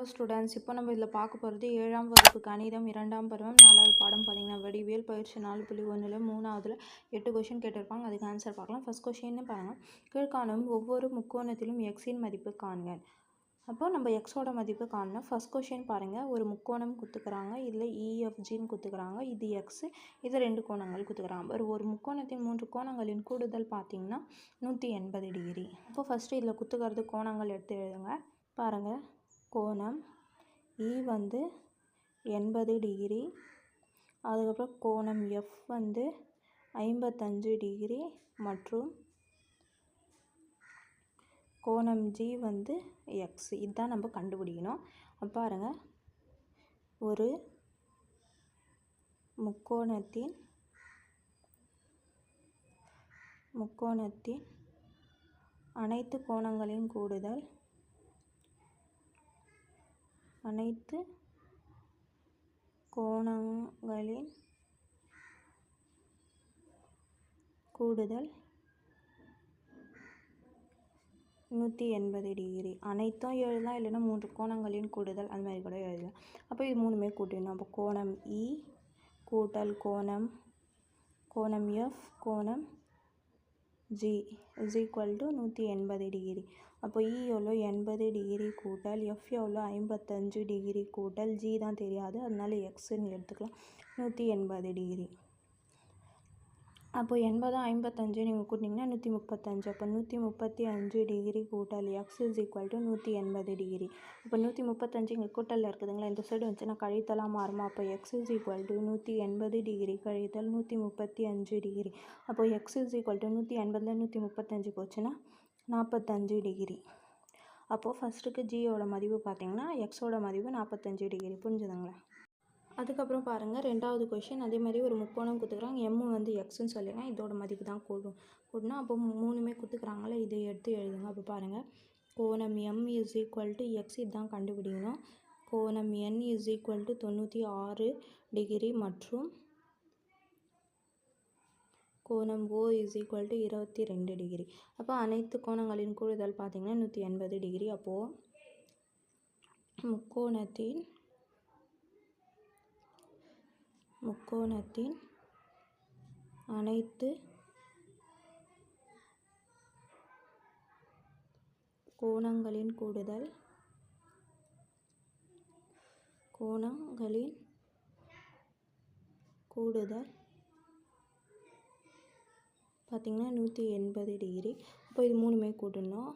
Hello students இப்போ நம்ம இதில் பார்க்க போகிறது ஏழாம் வகுப்பு கணிதம் இரண்டாம் பருவம் நாலாவது பாடம் பார்த்தீங்கன்னா வடிவியல் பயிற்சி நாலு புள்ளி ஒன்றில் மூணாவதில் எட்டு கொஷின் கேட்டிருப்பாங்க. அதுக்கு ஆன்சர் பார்க்கலாம். ஃபஸ்ட் கொஷின்னு பாருங்கள் கீழ்காணும் ஒவ்வொரு முக்கோணத்திலும் எக்ஸின் மதிப்பு காண்க. அப்போது நம்ம எக்ஸோட மதிப்பு காணணும் ஃபஸ்ட் கொஷின் பாருங்கள் ஒரு முக்கோணம் குத்துக்கிறாங்க. இதில் இஎஃப்ஜின்னு e குத்துக்கிறாங்க. இது எக்ஸு இது ரெண்டு கோணங்கள் குத்துக்கிறாங்க. ஒரு ஒரு முக்கோணத்தின் மூன்று கோணங்களின் கூடுதல் பார்த்தீங்கன்னா நூற்றி எண்பது டிகிரி அப்போது ஃபஸ்ட்டு இதில் குத்துக்கிறது கோணங்கள் எடுத்து எழுதுங்க. பாருங்கள் கோணம் இ வந்து எண்பது டிகிரி. அதுக்கப்புறம் கோணம் எஃப் வந்து ஐம்பத்தஞ்சு டிகிரி மற்றும் கோணம் ஜி வந்து எக்ஸ் இதுதான் நம்ம கண்டுபிடிக்கணும். அப்ப பாருங்க. ஒரு முக்கோணத்தின் முக்கோணத்தின் அனைத்து கோணங்களின் கூடுதல் அனைத்து கோணங்களின் கூடுதல் நூற்றி எண்பது டிகிரி. அனைத்தும் எழுதலாம் இல்லைன்னா மூன்று கோணங்களின் கூடுதல் அந்த மாதிரி கூட எழுதலாம். அப்போ இது மூணுமே கூட்டிடணும். அப்போ கோணம் இ கூட்டல் கோணம் கோணம் எஃப் கோணம் ஜி இஸ் ஈக்குவல் டு நூற்றி எண்பது டிகிரி. அப்போ இ எவ்வளோ? எண்பது டிகிரி கூட்டல் எஃப் எவ்வளோ? ஐம்பத்தஞ்சு டிகிரி கூட்டல் ஜி தான் தெரியாது. அதனால எக்ஸுன்னு எடுத்துக்கலாம். நூற்றி எண்பது டிகிரி. அப்போ எண்பது ஐம்பத்தஞ்சு நீங்கள் கூட்டிங்கன்னா நூற்றி முப்பத்தஞ்சு. அப்போ நூற்றி முப்பத்தி அஞ்சு டிகிரி கூட்டல் எக்ஸ் இஸ் ஈக்குவல் டு நூற்றி எண்பது டிகிரி. இப்போ நூற்றி முப்பத்தஞ்சு இங்கே கூட்டலில் இருக்குதுங்களா? இந்த சைடு வந்துச்சுன்னா கழித்தலாம் மாறுமா? அப்போ எக்ஸ் இஸ் ஈக்குவல் டு நூற்றி எண்பது டிகிரி கழித்தல் நூற்றி முப்பத்தி அஞ்சு டிகிரி. அப்போ எக்ஸ் இஸ் ஈக்குவல் டு நூற்றி எண்பதில் நூற்றி முப்பத்தஞ்சு போச்சுன்னா நாற்பத்தஞ்சு டிகிரி. அப்போது ஃபஸ்ட்டுக்கு ஜியோட மதிப்பு பார்த்தீங்கன்னா எக்ஸோட மதிப்பு நாற்பத்தஞ்சு டிகிரி. புரிஞ்சுதுங்களா? அதுக்கப்புறம் பாருங்கள் ரெண்டாவது கொஷின் அதே மாதிரி ஒரு முக்கோணம் கொடுத்துக்குறாங்க எம்மு வந்து எக்ஸ்ன்னு சொல்லிடுறேன் இதோட மதிப்பு தான் கூடும். கூடனா அப்போ மூணுமே கொடுத்துக்குறாங்களே இதை எடுத்து எழுதுங்க. அப்போ பாருங்கள் கோணம் M is equal to X இதுதான் கண்டுபிடிக்கணும். கோணம் என் இஸ் ஈக்குவல் டு தொண்ணூற்றி ஆறு டிகிரி மற்றும் கோணம் ஓ இஸ் ஈக்குவல் டு இருபத்தி ரெண்டு டிகிரி அப்போ அனைத்து கோணங்களின் கூடுதல் பார்த்திங்கன்னா நூற்றி எண்பது டிகிரி அப்போது முக்கோணத்தின் முக்கோணத்தின் அனைத்து கோணங்களின் கூடுதல் கோணங்களின் கூடுதல் பார்த்திங்கன்னா நூற்றி எண்பது டிகிரி. அப்போ இது மூணுமே கூட்டணும்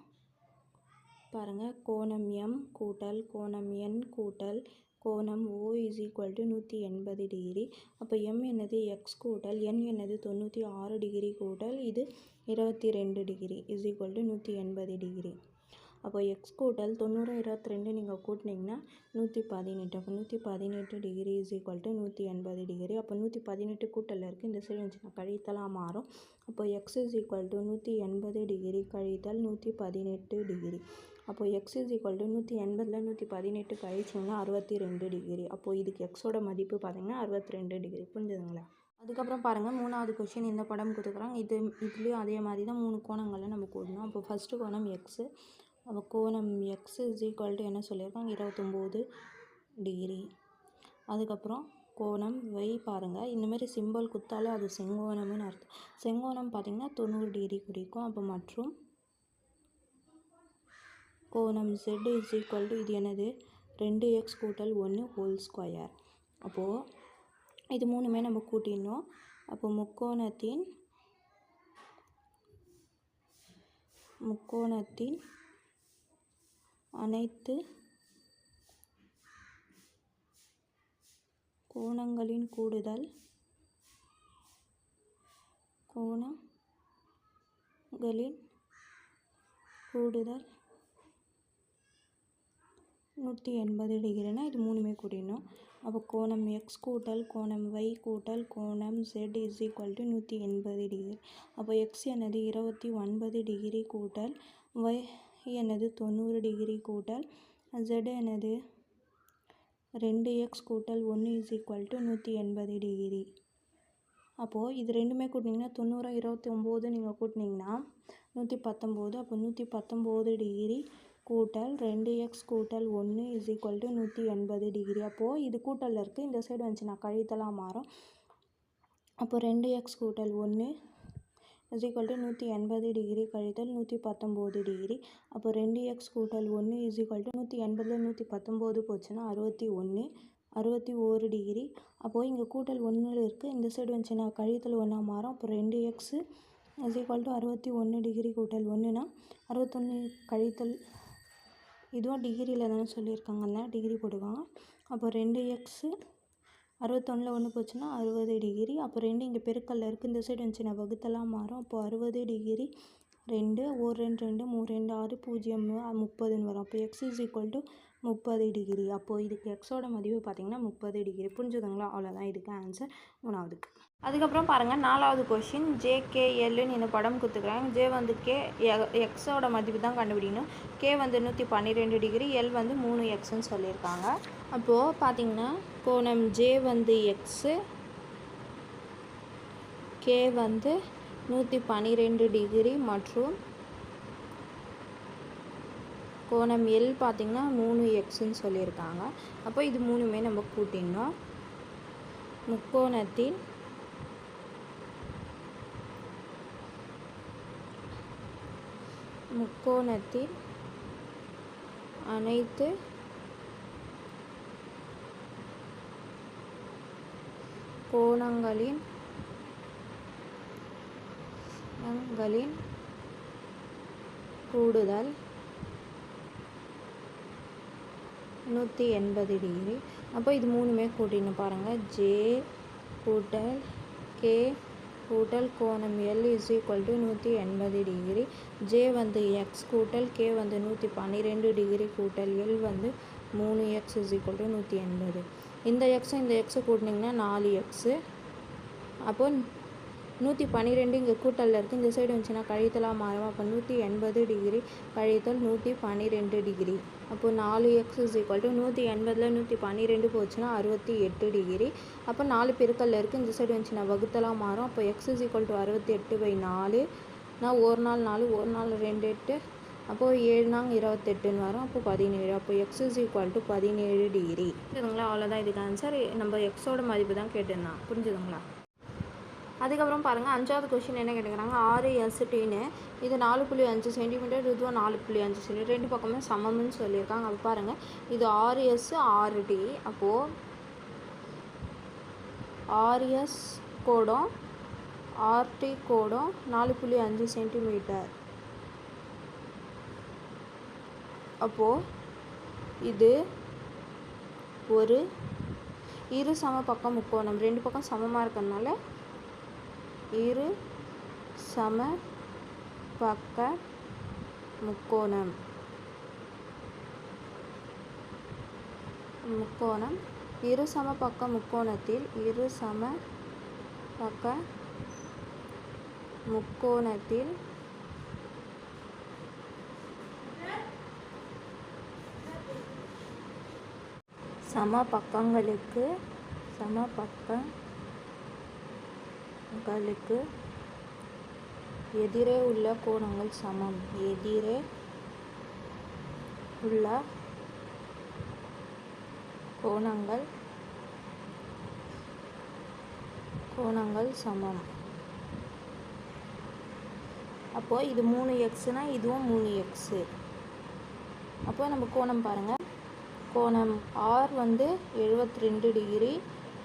பாருங்கள் கோணம் எம் கூட்டல் கோணம் என் கூட்டல் கோணம் ஓ இஸ் ஈக்குவல் டு நூற்றி எண்பது டிகிரி. அப்போ எம் என்னது? எக்ஸ் கூட்டல் என் என்னது? தொண்ணூற்றி ஆறு டிகிரி கூட்டல் இது இருபத்தி ரெண்டு டிகிரி இஸ் ஈக்குவல் டு நூற்றி எண்பது டிகிரி. அப்போ எக்ஸ் கூட்டல் தொண்ணூறு இருபத்தி ரெண்டு நீங்கள் கூட்டினீங்கன்னா நூற்றி பதினெட்டு. அப்போ நூற்றி பதினெட்டு டிகிரி இஸ் ஈக்குவல் டு நூற்றி எண்பது டிகிரி அப்போ நூற்றி பதினெட்டு கூட்டலில் இருக்குது இந்த சைடு வந்துச்சுன்னா கழித்தலாக மாறும். அப்போ எக்ஸ் இஸ் ஈக்குவல் டு நூற்றி எண்பது டிகிரி கழித்தல் நூற்றி பதினெட்டு டிகிரி அப்போது எக்ஸ் இஸ் ஈக்குவல் டு நூற்றி எண்பதில் நூற்றி பதினெட்டு கழிச்சிங்கன்னா அறுபத்தி ரெண்டு டிகிரி அப்போது இதுக்கு எக்ஸோட மதிப்பு பார்த்திங்கன்னா அறுபத்தி ரெண்டு டிகிரி புரிஞ்சுதுங்களா? அதுக்கப்புறம் பாருங்கள் மூணாவது கொஷின் இந்த படம் கொடுத்துக்குறாங்க இது இதுலேயும் அதே மாதிரி தான் மூணு கோணங்களை நம்ம கூடணும் அப்போ ஃபஸ்ட்டு கோணம் எக்ஸு அப்போ கோணம் எக்ஸ் இஸ் ஈக்குவல் டு என்ன சொல்லியிருக்காங்க? இருபத்தொம்போது டிகிரி அதுக்கப்புறம் கோணம் ஒய் பாருங்கள் இந்தமாரி சிம்பிள் குத்தாலே அது செங்கோணம்னு அர்த்தம். செங்கோணம் பார்த்திங்கன்னா தொண்ணூறு டிகிரி குறிக்கும். அப்போ மற்றும் கோணம் z இஸ் ஈக்குவல் டு இது என்னது? ரெண்டு எக்ஸ் கூட்டல் ஒன்று ஹோல் ஸ்கொயர் அப்போது இது மூணுமே நம்ம கூட்டிடணும். அப்போ முக்கோணத்தின் முக்கோணத்தின் அனைத்து கோணங்களின் கூடுதல் கோணங்களின் கூடுதல் நூற்றி எண்பது டிகிரினா இது மூணுமே கூட்டிடணும் அப்போ கோணம் எக்ஸ் கூட்டல் கோணம் ஒய் கூட்டல் கோணம் ஜெட் இஸ் ஈக்குவல் டு நூற்றி எண்பது டிகிரி அப்போ எக்ஸ் என்னது இருபத்தி ஒன்பது டிகிரி கூட்டல் ஒய் என்னது தொண்ணூறு டிகிரி கூட்டல் ஜெட் என்னது ரெண்டு எக்ஸ் கூட்டல் ஒன்று இஸ் ஈக்குவல் டு நூற்றி எண்பது டிகிரி. அப்போது இது ரெண்டுமே கூட்டினீங்கன்னா தொண்ணூறு இருபத்தி ஒம்பது நீங்கள் கூட்டினீங்கன்னா நூற்றி பத்தொம்போது அப்போ நூற்றி பத்தொம்போது டிகிரி கூட்டல் ரெண்டு எக்ஸ் கூட்டல் ஒன்று இஸ் ஈக்குவல் டு நூற்றி எண்பது டிகிரி. அப்போது இது கூட்டலில் இருக்குது இந்த சைடு வந்துச்சுன்னா கழித்தலாம் மாறும். அப்போ ரெண்டு எக்ஸ் கூட்டல் ஒன்று இஸ் ஈக்குவல் டு நூற்றி எண்பது டிகிரி கழித்தல் நூற்றி பத்தொம்போது டிகிரி அப்போ ரெண்டு எக்ஸ் கூட்டல் ஒன்று இஸ் ஈக்குவல் டு நூற்றி எண்பதில் நூற்றி பத்தொம்போது போச்சுன்னா அறுபத்தி ஒன்று அறுபத்தி ஓரு டிகிரி அப்போது இங்கே கூட்டல் ஒன்றில் இருக்குது இந்த சைடு வந்துச்சுன்னா கழித்தல் ஒன்றா மாறும். அப்போ ரெண்டு எக்ஸு இஸ் ஈக்குவல் டு அறுபத்தி ஒன்று டிகிரி கூட்டல் ஒன்றுனா அறுபத்தொன்று கழித்தல் இதுவும் டிகிரியில் தானே சொல்லியிருக்காங்கல்ல டிகிரி போட்டுக்கோங்க. அப்போ ரெண்டு எக்ஸு அறுபத்தொன்னில் ஒன்று போச்சுன்னா அறுபது டிகிரி. அப்போ ரெண்டு இங்கே பெருக்கல்ல இருக்குது இந்த சைடு வந்துச்சுன்னா வகுத்தெல்லாம் மாறும். அப்போ அறுபது டிகிரி ரெண்டு ஒரு ரெண்டு ரெண்டு மூணு ரெண்டு ஆறு பூஜ்ஜியம் முப்பதுன்னு வரும். அப்போ எக்ஸ் இஸ் ஈக்குவல் டு முப்பது டிகிரி. அப்போது இதுக்கு எக்ஸோட மதிப்பு பார்த்திங்கன்னா முப்பது டிகிரி. புரிஞ்சுதுங்களா? அவ்வளோதான். இதுக்கு ஆன்சர் மூணாவதுக்கு. அதுக்கப்புறம் பாருங்கள் நாலாவது கொஷின் ஜேகேஎல்லுன்னு இந்த படம் கொடுத்துக்கிறாங்க ஜே வந்து கே எக்ஸோட மதிப்பு தான் கண்டுபிடிக்கணும். கே வந்து நூற்றி பன்னிரெண்டு டிகிரி எல் வந்து மூணு எக்ஸ்ன்னு சொல்லியிருக்காங்க. அப்போது பார்த்தீங்கன்னா கோணம் ஜே வந்து எக்ஸு கே வந்து நூற்றி பன்னிரெண்டு டிகிரி மற்றும் கோணம் எல் பார்த்திங்கன்னா மூணு எக்ஸ்ன்னு சொல்லியிருக்காங்க. அப்போ இது மூணுமே நம்ம கூட்டிடணும். முக்கோணத்தின் முக்கோணத்தின் அனைத்து கோணங்களின் ங்களின் கூடுதல் நூற்றி எண்பது டிகிரி. அப்போ இது மூணுமே கூட்டின்னு பாருங்கள் ஜே கூட்டல் கே கூட்டல் கோணம் எல் இஸ் ஈக்குவல் டு நூற்றி எண்பது டிகிரி ஜே வந்து எக்ஸ் கூட்டல் கே வந்து நூற்றி பன்னிரெண்டு டிகிரி கூட்டல். எல் வந்து மூணு எக்ஸ் இஸ் ஈக்குவல் டு நூற்றி எண்பது. இந்த எக்ஸும் இந்த எக்ஸு கூட்டினீங்கன்னா நாலு எக்ஸு அப்போ நூற்றி பன்னிரெண்டு இங்கே கூட்டலில் இருக்குது இந்த சைடு வந்துச்சுன்னா கழித்தலாக மாறும். அப்போ நூற்றி எண்பது டிகிரி கழித்தல் நூற்றி பன்னிரெண்டு டிகிரி அப்போது நாலு எக்ஸ் இஸ் ஈக்குவல் டு நூற்றி எண்பதில் நூற்றி பன்னிரெண்டு போச்சுன்னா அறுபத்தி எட்டு டிகிரி அப்போ நாலு பெருக்கல்ல இருக்குது இந்த சைடு வந்துச்சுன்னா வகுத்தலாக மாறும். அப்போ எக்ஸ் இஸ் ஈக்குவல் டு அறுபத்தி எட்டு பை நாலு. நான் ஒரு நாள் நாலு ஒரு நாள் ரெண்டு எட்டு. அப்போது ஏழு நாங்க இருபத்தெட்டுன்னு வரும். அப்போ பதினேழு. அப்போ எக்ஸ் இஸ் ஈக்குவல் டு பதினேழு டிகிரி புரிஞ்சுதுங்களா? அவ்வளோதான் இதுக்கு ஆன்சர் நம்ம எக்ஸோட மதிப்பு தான் கேட்டிருந்தான். புரிஞ்சுதுங்களா? அதுக்கப்புறம் பாருங்கள் அஞ்சாவது கொஷின் என்ன கேட்டுக்கிறாங்க? ஆறு எஸ்டின்னு இது நாலு புள்ளி அஞ்சு சென்டிமீட்டர் இதுவும் நாலு புள்ளி அஞ்சு சென்டிமீட்டர் ரெண்டு பக்கமே சமம்னு சொல்லியிருக்காங்க. அப்போ பாருங்கள் இது ஆறு எஸ் ஆறு டி அப்போது ஆர்எஸ் கோடம் ஆர்டி கோடம் நாலு புள்ளி அஞ்சு சென்டிமீட்டர் அப்போது இது ஒரு இரு சம பக்கம் முக்கோணம். ரெண்டு பக்கம் சமமாக இருக்கிறதுனால இரு சம பக்க முக்கோணம். முக்கோணம். இரு சம பக்க முக்கோணத்தில் இரு சம பக்க முக்கோணத்தில் சம பக்கங்களுக்கு சம பக்கங்களுக்கு எதிரே உள்ள கோணங்கள் சமம். எதிரே உள்ள கோணங்கள் கோணங்கள் சமம். அப்போது இது மூணு எக்ஸ்னால் இதுவும் மூணு எக்ஸு அப்போ நம்ம கோணம் பாருங்கள் கோணம் ஆர் வந்து எழுபத்தி ரெண்டு டிகிரி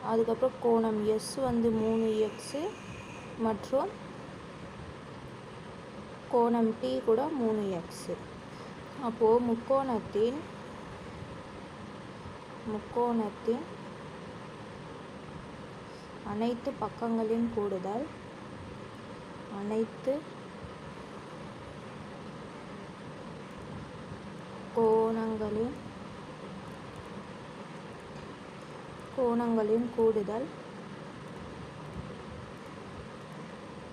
அதுக்கப்புறம் கோணம் எஸ் வந்து மூணு எக்ஸு மற்றும் கோணம் டி கூட மூணு எக்ஸு அப்போது முக்கோணத்தின் முக்கோணத்தின் அனைத்து பக்கங்களின் கூடுதல் அனைத்து கோணங்களின் கோணங்களின் கூடுதல்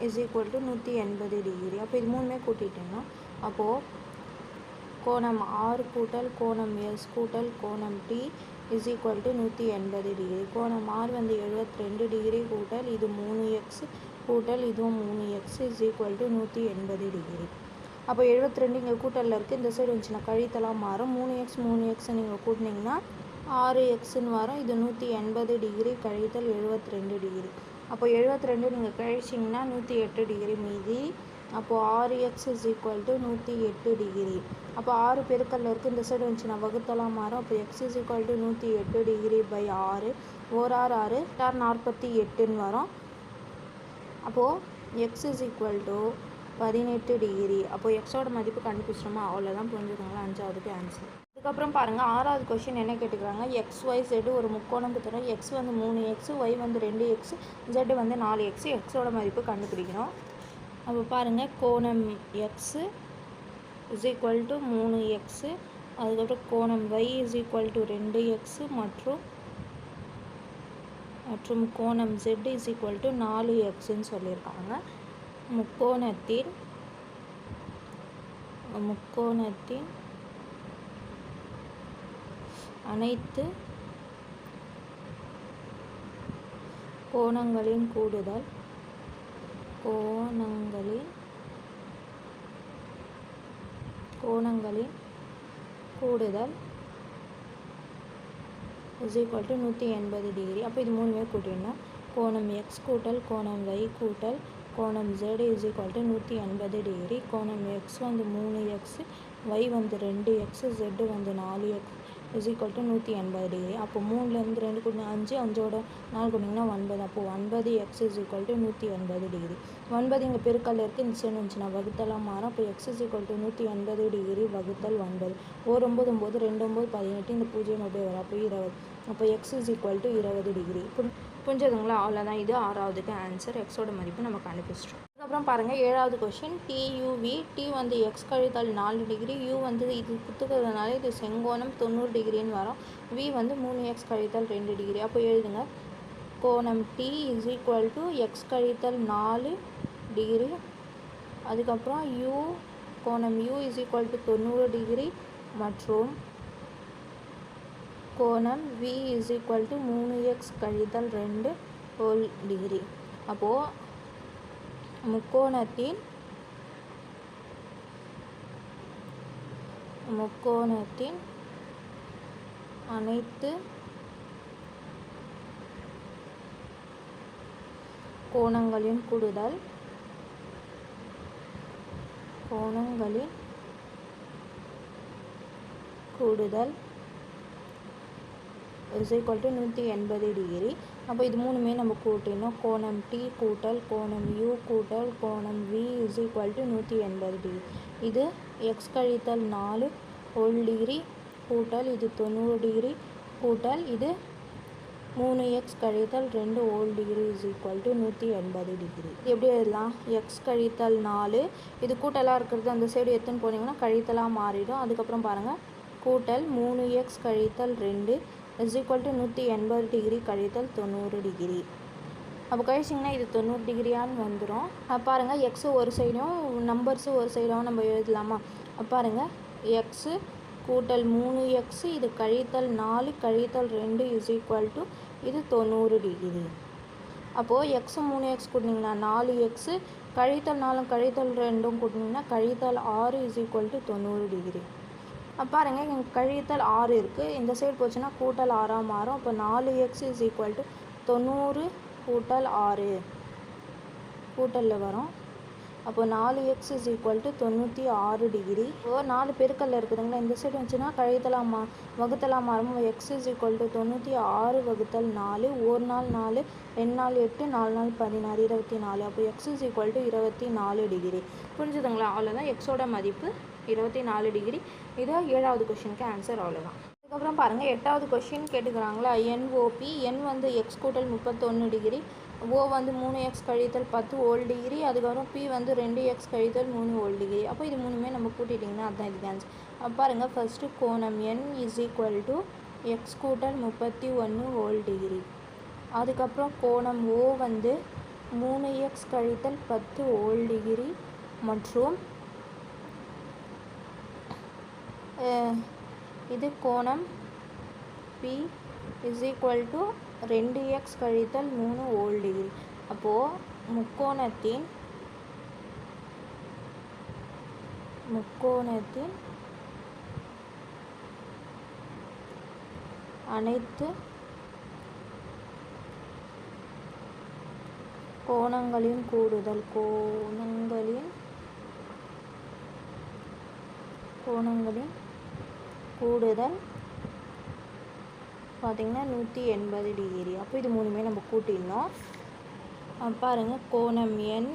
இஸ் ஈக்குவல் டு நூற்றி எண்பது டிகிரி அப்போ இது மூணுமே கூட்டிட்டோம்னா அப்போது கோணம் ஆர் கூட்டல் கோணம் எஸ் கூட்டல் கோணம் டி இஸ் ஈக்குவல் டு நூற்றி எண்பது டிகிரி கோணம் ஆர் வந்து எழுபத்தி ரெண்டு டிகிரி கூட்டல் இது மூணு எக்ஸ் கூட்டல் இதுவும் மூணு எக்ஸ் இஸ் ஈக்குவல் டு நூற்றி எண்பது டிகிரி அப்போ எழுபத்தி ரெண்டு இங்கே கூட்டலில் இருக்குது இந்த சைடு வந்துச்சுன்னா கழித்தெல்லாம் மாறும். மூணு எக்ஸ் மூணு எக்ஸ் நீங்கள் கூட்டினீங்கன்னா ஆறு எக்ஸ்ன்னு வரும். இது நூற்றி எண்பது டிகிரி கழித்தல் எழுபத்தி ரெண்டு டிகிரி. அப்போ எழுபத்தி ரெண்டு நீங்கள் கழிச்சிங்கன்னா நூற்றி எட்டு டிகிரி மீதி. அப்போது ஆறு எக்ஸ் இஸ் ஈக்குவல் டு நூற்றி எட்டு டிகிரி. அப்போ ஆறு பெருக்கல்ல இருக்குது இந்த சைடு வந்துச்சுன்னா வகுத்தலாம் மாறும். அப்போ எக்ஸ் இஸ் ஈக்குவல் டு நூற்றி எட்டு டிகிரி பை ஆறு. ஓர் ஆறு ஆறு ஆர் நாற்பத்தி எட்டுன்னு வரும். அப்போது எக்ஸ் இஸ் ஈக்குவல் டு பதினெட்டு டிகிரி. அப்போது எக்ஸோட மதிப்பு கண்டுபிடிச்சிட்டோமா? அவ்வளோதான் புரிஞ்சுக்கோங்களா அஞ்சாவதுக்கு ஆன்சர் அதுக்கப்புறம் பாருங்கள் ஆறாவது கொஷின் என்ன கேட்டுக்கிறாங்க? எக்ஸ் ஒய் ஜெட் ஒரு முக்கோணம் கொடுத்துறோம் எக்ஸ் வந்து மூணு எக்ஸு ஒய் வந்து ரெண்டு எக்ஸ் ஜெட் வந்து நாலு எக்ஸ் எக்ஸோட மதிப்பு கண்டுபிடிக்கணும் அப்போ பாருங்கள் கோணம் எக்ஸு இஸ் ஈக்குவல் டு மூணு எக்ஸு அதுக்கப்புறம் கோணம் ஒய் இஸ் ஈக்குவல் டு ரெண்டு எக்ஸு மற்றும் மற்றும் கோணம் ஜெட் இஸ் ஈக்குவல் டு நாலு எக்ஸுன்னு சொல்லியிருக்காங்க. முக்கோணத்தின் முக்கோணத்தின் அனைத்து கோணங்களின் கூடுதல் கோணங்களின் கோணங்களின் கூடுதல் இஸ் ஈக்குவல் டு நூற்றி எண்பது டிகிரி அப்போ இது மூணுமே கூட்டிடணும். கோணம் எக்ஸ் கூட்டல் கோணம் ஒய் கூட்டல் கோணம் ஜெட் இஸ் ஈக்குவல் டு நூற்றி எண்பது டிகிரி கோணம் எக்ஸ் வந்து மூணு எக்ஸ் ஒய் வந்து ரெண்டு எக்ஸ் ஜெட்டு வந்து நாலு எக்ஸ் இஸ் ஈக்குவல் டு நூற்றி எண்பது டிகிரி அப்போ மூணுலேருந்து ரெண்டு கூட்டினா அஞ்சு அஞ்சோட நாலு கூட்டிங்கன்னா ஒன்பது. அப்போது ஒன்பது எக்ஸ் இஸ் ஈக்குவல் டு நூற்றி எண்பது டிகிரி ஒன்பது இங்கே பெருக்கல் இருக்குது நிச்சயம் இருந்துச்சுன்னா வந்துச்சுன்னா வகுத்தலாம் மாறும். அப்போ எக்ஸ் இஸ் ஈக்குவல் டு நூற்றி எண்பது டிகிரி வகுத்தல் ஒன்பது. ஒரு ஒம்பது ஒம்பது ரெண்டு ஒம்பது பதினெட்டு இந்த பூஜ்ஜியம் அப்படியே வரும். அப்போ இருபது. அப்போ எக்ஸ் இஸ் ஈக்குவல் டு இருபது டிகிரி புரிஞ்சதுங்களா? அவ்வளோதான் இது ஆறாவதுக்கு ஆன்சர் எக்ஸோட மதிப்பு நம்ம கண்டுபிடிச்சிட்டோம். அதுக்கப்புறம் பாருங்கள் ஏழாவது question T U V T வந்து எக்ஸ் கழித்தல் நாலு டிகிரி யூ வந்து இது குத்துக்கிறதுனால இது செங்கோணம் தொண்ணூறு டிகிரின்னு வரும். வி வந்து மூணு எக்ஸ் கழித்தல் ரெண்டு டிகிரி அப்போ எழுதுங்க. கோணம் T is equal to X கழித்தல் நாலு டிகிரி அதுக்கப்புறம் யூ கோணம் யூ இஸ் ஈக்குவல் டு தொண்ணூறு டிகிரி மற்றும் கோணம் வி இஸ் ஈக்குவல் டு மூணு எக்ஸ் கழித்தல் ரெண்டு ஹோல் டிகிரி அப்போது முக்கோணத்தின் முக்கோணத்தின் அனைத்து கோணங்களின் கூடுதல் கோணங்களின் கூடுதல் இஸ் ஈக்குவல் டு நூற்றி எண்பது டிகிரி அப்போ இது மூணுமே நம்ம கூட்டினோம் கோணம் டி கூட்டல் கோணம் யூ கூட்டல் கோணம் வி இஸ் ஈக்குவல் டு நூற்றி எண்பது டிகிரி இது எக்ஸ் கழித்தல் நாலு ஒரு டிகிரி கூட்டல் இது தொண்ணூறு டிகிரி கூட்டல் இது மூணு எக்ஸ் கழித்தல் ரெண்டு whole degree is equal to நூற்றி எண்பது டிகிரி எப்படி எழுதலாம்? எக்ஸ் கழித்தல் நாலு. இது கூட்டலாக இருக்கிறது அந்த சைடு எடுத்துன்னு போனீங்கன்னா கழித்தலாக மாறிடும். அதுக்கப்புறம் பாருங்கள் கூட்டல் மூணு எக்ஸ் கழித்தல் ரெண்டு இஸ் ஈக்குவல் டு நூற்றி எண்பது டிகிரி கழித்தல் தொண்ணூறு டிகிரி அப்போ கழிச்சிங்கன்னா இது தொண்ணூறு டிகிரியான்னு வந்துடும் பாருங்கள் எக்ஸு ஒரு சைடும் நம்பர்ஸு ஒரு சைடும் நம்ம எழுதலாமா? பாருங்கள் எக்ஸு கூட்டல் மூணு எக்ஸு இது கழித்தல் நாலு கழித்தல் ரெண்டு இஸ் ஈக்குவல் டு இது தொண்ணூறு டிகிரி அப்போது எக்ஸு மூணு எக்ஸ் கூட்டினீங்கன்னா நாலு எக்ஸு கழித்தல் நாலும் கழித்தல் ரெண்டும் கூட்டினீங்கன்னா கழித்தல் ஆறு இஸ் ஈக்குவல் டு தொண்ணூறு டிகிரி பாருங்க இங்கே கழித்தல் ஆறு இருக்குது இந்த சைடு போச்சுன்னா கூட்டல் ஆறாக மாறும். அப்போ நாலு எக்ஸ் இஸ் ஈக்குவல் டு தொண்ணூறு கூட்டல் ஆறு. கூட்டலில் வரும். அப்போ நாலு எக்ஸ் இஸ் ஈக்குவல் டு தொண்ணூற்றி ஆறு டிகிரி இப்போ நாலு பெருக்கல்ல இருக்குதுங்களா? இந்த சைடு வந்துச்சுன்னா கழித்தலாம் மா வகுத்தலாம் மாறும் எக்ஸ் இஸ் ஈக்குவல் டு தொண்ணூற்றி ஆறு வகுத்தல் நாலு. ஒரு நாள் நாலு ரெண்டு நாள் எட்டு நாலு நாள் பதினாறு இருபத்தி நாலு. அப்போ எக்ஸ் இஸ் ஈக்குவல் டு இருபத்தி நாலு டிகிரி புரிஞ்சுதுங்களா? அவ்வளோதான் எக்ஸோட மதிப்பு இருபத்தி நாலு டிகிரி இதான் ஏழாவது கொஷினுக்கு ஆன்சர் அவ்வளோதான் அதுக்கப்புறம் பாருங்கள் எட்டாவது கொஷின் கேட்டுக்கிறாங்களா? என்ஓபி என் வந்து எக்ஸ் கூட்டல் முப்பத்தொன்று டிகிரி ஓ வந்து மூணு எக்ஸ் கழித்தல் பத்து ஓல் டிகிரி அதுக்கப்புறம் பி வந்து ரெண்டு எக்ஸ் கழித்தல் மூணு ஓல் டிகிரி அப்போ இது மூணுமே நம்ம கூட்டிட்டிங்கன்னா அதுதான் இதுக்கு ஆன்சர் பாருங்கள் ஃபஸ்ட்டு கோணம் N is equal to X கூட்டல் முப்பத்தி ஒன்று ஓல் டிகிரி அதுக்கப்புறம் கோணம் ஓ வந்து மூணு எக்ஸ் கழித்தல் பத்து ஓல் டிகிரி மற்றும் இது கோணம் பி இஸ் ஈக்குவல் டு ரெண்டு எக்ஸ் கழித்தல் மூணு ஓல் டிகிரி. அப்போது முக்கோணத்தின் முக்கோணத்தின் அனைத்து கோணங்களின் கூடுதல். கோணங்களின் கோணங்களின் கூடுதல் பார்த்திங்கன்னா நூற்றி எண்பது டிகிரி அப்போ இது மூணுமே நம்ம கூட்டிடணும். பாருங்கள் கோணம் என்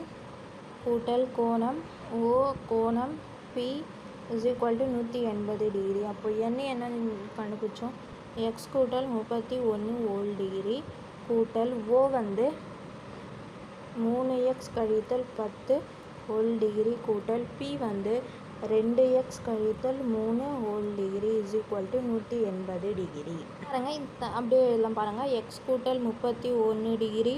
கூட்டல் கோணம் ஓ கோணம் பி இஸ் ஈக்குவல் டு நூற்றி எண்பது டிகிரி அப்போ என்ன என்ன கண்டுபிடிச்சோம்? எக்ஸ் கூட்டல் முப்பத்தி ஒன்று ஓல் டிகிரி கூட்டல் ஓ வந்து மூணு எக்ஸ் கழித்தல் பத்து ஓல் டிகிரி கூட்டல் பி வந்து ரெண்டு எக்ஸ் கழித்தல் மூணு whole degree is equal to நூற்றி எண்பது டிகிரி பாருங்கள் இந்த அப்படியே எல்லாம் பாருங்கள் எக்ஸ் கூட்டல் முப்பத்தி ஒன்று டிகிரி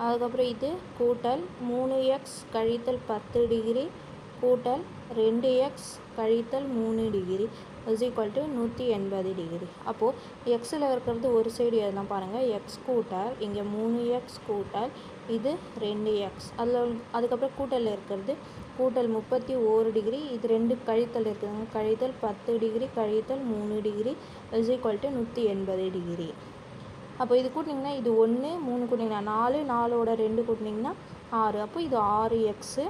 அதுக்கப்புறம் இது கூட்டல் மூணு எக்ஸ் கழித்தல் பத்து டிகிரி கூட்டல் ரெண்டு எக்ஸ் கழித்தல் மூணு டிகிரி இஸ் ஈக்குவல் டு நூற்றி எண்பது டிகிரி அப்போது எக்ஸில் இருக்கிறது ஒரு சைடு எதுனா பாருங்கள் எக்ஸ் கூட்டல் இங்கே மூணு எக்ஸ் கூட்டல் இது ரெண்டு எக்ஸ் அதில் அதுக்கப்புறம் கூட்டலில் இருக்கிறது கூட்டல் முப்பத்தி ஓரு டிகிரி. இது ரெண்டு கழித்தல் இருக்குதுங்க. கழித்தல் பத்து டிகிரி கழித்தல் மூணு டிகிரி இஸ் ஈக்குவல் டு நூற்றி எண்பது டிகிரி. அப்போ இது கூட்டினீங்கன்னா இது ஒன்று மூணு கூட்டிங்கன்னா நாலு நாலோட ரெண்டு கூட்டினீங்கன்னா ஆறு. அப்போ இது ஆறு எக்ஸு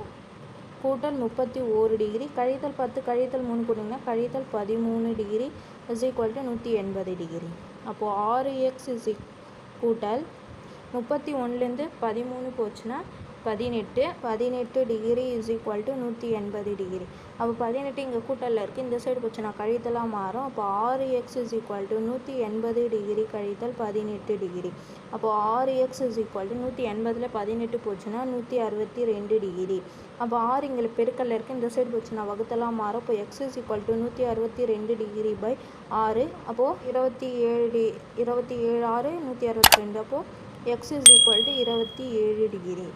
கூட்டல் முப்பத்தி ஓரு டிகிரி கழித்தல் பத்து கழித்தல் மூணு கூட்டிங்கன்னா கழித்தல் பதிமூணு டிகிரி இஸ் ஈக்குவல் டு நூற்றி எண்பது டிகிரி. அப்போது ஆறு எக்ஸ் இஸ் கூட்டல் முப்பத்தி ஒன்றுலேருந்து பதிமூணு போச்சுன்னா பதினெட்டு பதினெட்டு டிகிரி இஸ் ஈக்குவல் டு நூற்றி எண்பது டிகிரி அப்போ பதினெட்டு இங்கே கூட்டலில் இருக்குது இந்த சைடு போச்சுன்னா கழித்தலாக மாறும். அப்போ ஆறு எக்ஸ் இஸ் ஈக்குவல் டு நூற்றி எண்பது டிகிரி கழித்தல் பதினெட்டு டிகிரி அப்போது ஆறு எக்ஸ் இஸ் ஈக்குவல் டு நூற்றி எண்பதில் பதினெட்டு போச்சுன்னா நூற்றி அறுபத்தி ரெண்டு டிகிரி அப்போ ஆறு இங்கே பெருக்கல்ல இருக்குது இந்த சைடு போச்சுன்னா வகுத்தலாம் மாறும். இப்போ எக்ஸ் இஸ் ஈக்குவல் டு நூற்றி அறுபத்தி ரெண்டு டிகிரி பை ஆறு அப்போது இருபத்தி ஏழு டி இருபத்தி ஏழு ஆறு நூற்றி அறுபத்தி ரெண்டு. அப்போது எக்ஸ் இஸ் ஈக்குவல் டு இருபத்தி ஏழு டிகிரி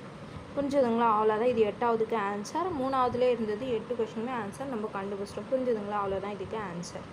புரிஞ்சுதுங்களா? அவ்வளோதான் இது எட்டாவதுக்கு ஆன்சர் மூணாவதுலேயே இருந்தது. எட்டு கொஷினுமே ஆன்சர் நம்ம கண்டுபிடிச்சிட்டோம். புரிஞ்சுதுங்களா? அவ்வளோதான் இதுக்கு ஆன்சர்